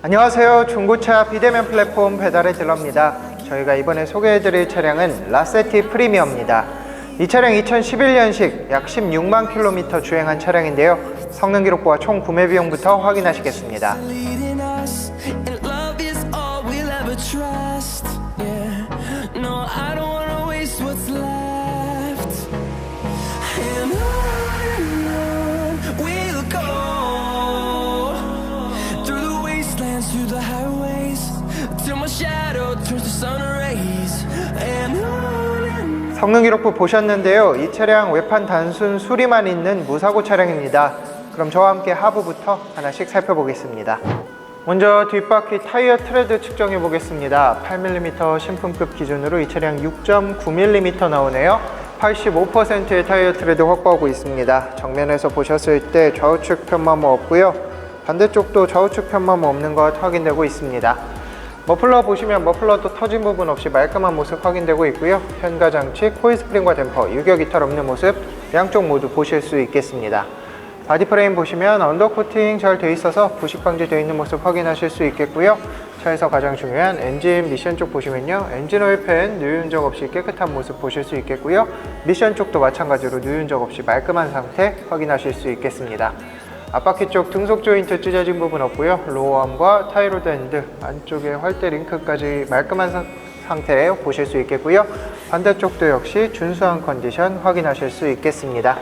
안녕하세요. 중고차 비대면 플랫폼 배달의 딜러입니다. 저희가 이번에 소개해드릴 차량은 라세티 프리미어입니다. 이 차량 2011년식 약 16만 킬로미터 주행한 차량인데요. 성능 기록부와 총 구매 비용부터 확인하시겠습니다. 성능 기록부 보셨는데요. 이 차량 외판 단순 수리만 있는 무사고 차량입니다. 그럼 저와 함께 하부부터 하나씩 살펴보겠습니다. 먼저 뒷바퀴 타이어 트레드 측정해 보겠습니다. 8mm 신품급 기준으로 이 차량 6.9mm 나오네요. 85%의 타이어 트레드 확보하고 있습니다. 정면에서 보셨을 때 좌우측 편마모 없고요. 반대쪽도 좌우측 편마모 없는 것 확인되고 있습니다. 머플러 보시면 머플러도 터진 부분 없이 말끔한 모습 확인되고 있고요. 현가 장치, 코일 스프링과 댐퍼, 유격 이탈 없는 모습 양쪽 모두 보실 수 있겠습니다. 바디 프레임 보시면 언더 코팅 잘 돼 있어서 부식 방지 되어 있는 모습 확인하실 수 있겠고요. 차에서 가장 중요한 엔진 미션 쪽 보시면요. 엔진 오일 팬 누유 흔적 없이 깨끗한 모습 보실 수 있겠고요. 미션 쪽도 마찬가지로 누유 흔적 없이 말끔한 상태 확인하실 수 있겠습니다. 앞바퀴 쪽 등속 조인트 찢어진 부분 없고요. 로어암과 타이로드 핸드 안쪽에 활대 링크까지 말끔한 상- 상태 보실 수 있겠고요. 반대쪽도 역시 준수한 컨디션 확인하실 수 있겠습니다.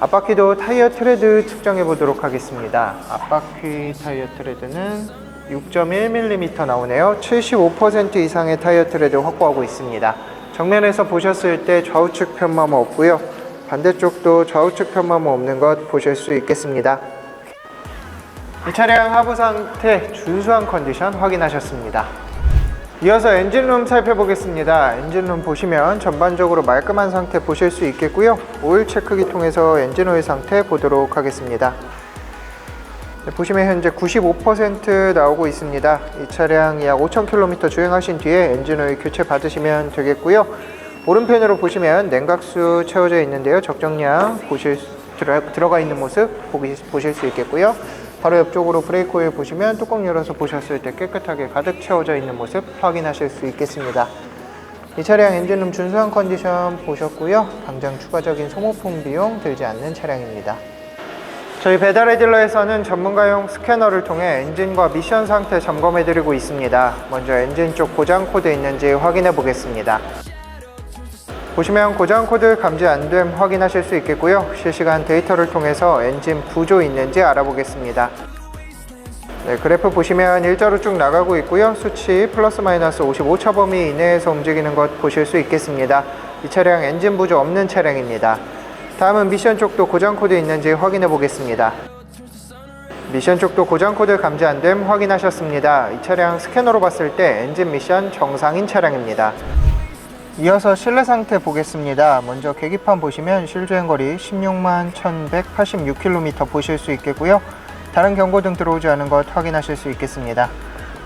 앞바퀴도 타이어 트레드 측정해 보도록 하겠습니다. 앞바퀴 타이어 트레드는 6.1mm 나오네요. 75% 이상의 타이어 트레드 확보하고 있습니다. 정면에서 보셨을 때 좌우측 편마모 없고요. 반대쪽도 좌우측 편마모 없는 것 보실 수 있겠습니다. 이 차량 하부 상태 준수한 컨디션 확인하셨습니다. 이어서 엔진룸 살펴보겠습니다. 엔진룸 보시면 전반적으로 말끔한 상태 보실 수 있겠고요. 오일 체크기 통해서 엔진 오일 상태 보도록 하겠습니다. 네, 보시면 현재 95% 나오고 있습니다. 이 차량 약 5,000km 주행하신 뒤에 엔진 오일 교체 받으시면 되겠고요. 오른편으로 보시면 냉각수 채워져 있는데요. 적정량 보실 수- 들어, 들어 가 있는 모습 보기, 보실 수 있겠고요. 바로 옆쪽으로 브레이크 오일 보시면 뚜껑 열어서 보셨을 때 깨끗하게 가득 채워져 있는 모습 확인하실 수 있겠습니다. 이 차량 엔진룸 준수한 컨디션 보셨고요. 당장 추가적인 소모품 비용 들지 않는 차량입니다. 저희 배달의 딜러에서는 전문가용 스캐너를 통해 엔진과 미션 상태 점검해 드리고 있습니다. 먼저 엔진 쪽 고장 코드 있는지 확인해 보겠습니다. 보시면 고장 코드 감지 안됨 확인하실 수 있겠고요. 실시간 데이터를 통해서 엔진 부조 있는지 알아보겠습니다. 네, 그래프 보시면 일자로 쭉 나가고 있고요. 수치 플러스 마이너스 55차 범위 이내에서 움직이는 것 보실 수 있겠습니다. 이 차량 엔진 부조 없는 차량입니다. 다음은 미션 쪽도 고장 코드 있는지 확인해 보겠습니다. 미션 쪽도 고장 코드 감지 안됨 확인하셨습니다. 이 차량 스캐너로 봤을 때 엔진 미션 정상인 차량입니다. 이어서 실내 상태 보겠습니다. 먼저 계기판 보시면 실주행 거리 16만 1186km 보실 수 있겠고요. 다른 경고등 들어오지 않은 것 확인하실 수 있겠습니다.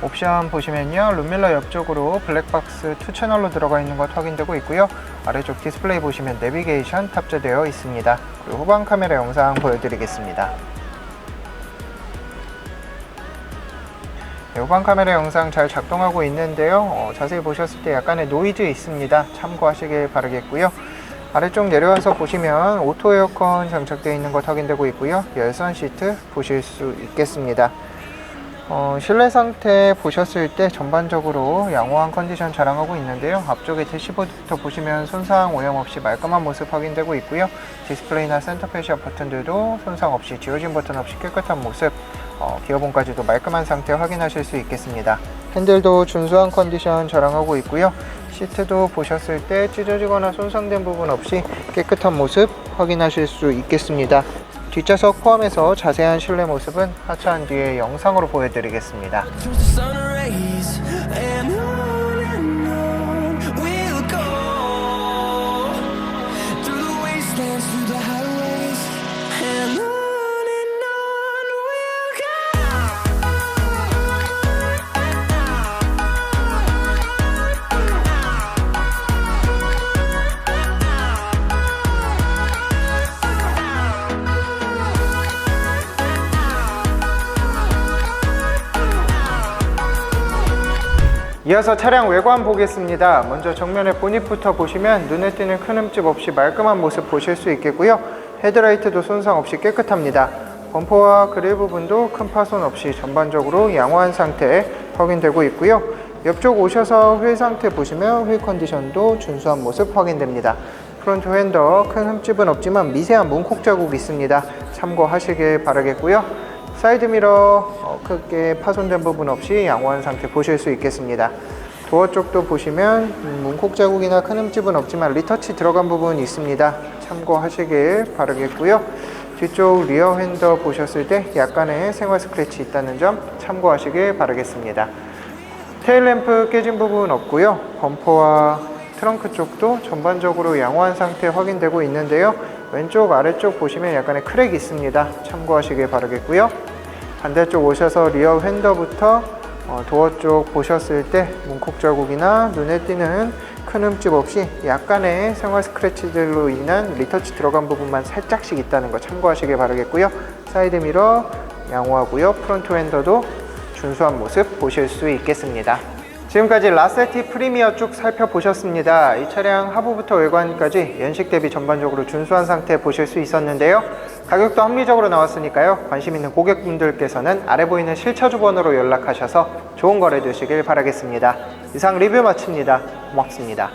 옵션 보시면요. 룸밀러 옆쪽으로 블랙박스 2채널로 들어가 있는 것 확인되고 있고요. 아래쪽 디스플레이 보시면 내비게이션 탑재되어 있습니다. 그리고 후방 카메라 영상 보여드리겠습니다. 후방 카메라 영상 잘 작동하고 있는데요. 어, 자세히 보셨을 때 약간의 노이즈 있습니다. 참고하시길 바라겠고요. 아래쪽 내려와서 보시면 오토 에어컨 장착되어 있는 것 확인되고 있고요. 열선 시트 보실 수 있겠습니다. 어, 실내 상태 보셨을 때 전반적으로 양호한 컨디션 자랑하고 있는데요. 앞쪽에 대시보드부터 보시면 손상 오염 없이 말끔한 모습 확인되고 있고요. 디스플레이나 센터 페시아 버튼들도 손상 없이 지워진 버튼 없이 깨끗한 모습 어, 기어봉까지도 말끔한 상태 확인하실 수 있겠습니다. 핸들도 준수한 컨디션 자랑하고 있고요. 시트도 보셨을 때 찢어지거나 손상된 부분 없이 깨끗한 모습 확인하실 수 있겠습니다. 뒷좌석 포함해서 자세한 실내 모습은 하차한 뒤에 영상으로 보여드리겠습니다. 이어서 차량 외관 보겠습니다. 먼저 정면의 보닛부터 보시면 눈에 띄는 큰 흠집 없이 말끔한 모습 보실 수 있겠고요. 헤드라이트도 손상 없이 깨끗합니다. 범퍼와 그릴 부분도 큰 파손 없이 전반적으로 양호한 상태 확인되고 있고요. 옆쪽 오셔서 휠 상태 보시면 휠 컨디션도 준수한 모습 확인됩니다. 프론트 휀더 큰 흠집은 없지만 미세한 문콕 자국이 있습니다. 참고하시길 바라겠고요. 사이드미러 어, 크게 파손된 부분 없이 양호한 상태 보실 수 있겠습니다. 도어 쪽도 보시면 음, 문콕 자국이나 큰 흠집은 없지만 리터치 들어간 부분이 있습니다. 참고하시길 바라겠고요. 뒤쪽 리어 핸더 보셨을 때 약간의 생활 스크래치 있다는 점 참고하시길 바라겠습니다. 테일램프 깨진 부분 없고요. 범퍼와 트렁크 쪽도 전반적으로 양호한 상태 확인되고 있는데요. 왼쪽 아래쪽 보시면 약간의 크랙이 있습니다. 참고하시길 바라겠고요. 반대쪽 오셔서 리어 핸더부터 어, 도어 쪽 보셨을 때 문콕 자국이나 눈에 띄는 큰 흠집 없이 약간의 생활 스크래치들로 인한 리터치 들어간 부분만 살짝씩 있다는 거 참고하시길 바라겠고요. 사이드 미러 양호하고요. 프론트 핸더도 준수한 모습 보실 수 있겠습니다. 지금까지 라세티 프리미어 쭉 살펴보셨습니다. 이 차량 하부부터 외관까지 연식 대비 전반적으로 준수한 상태 보실 수 있었는데요. 가격도 합리적으로 나왔으니까요. 관심 있는 고객분들께서는 아래 보이는 실차 주 번호로 연락하셔서 좋은 거래 되시길 바라겠습니다. 이상 리뷰 마칩니다. 고맙습니다.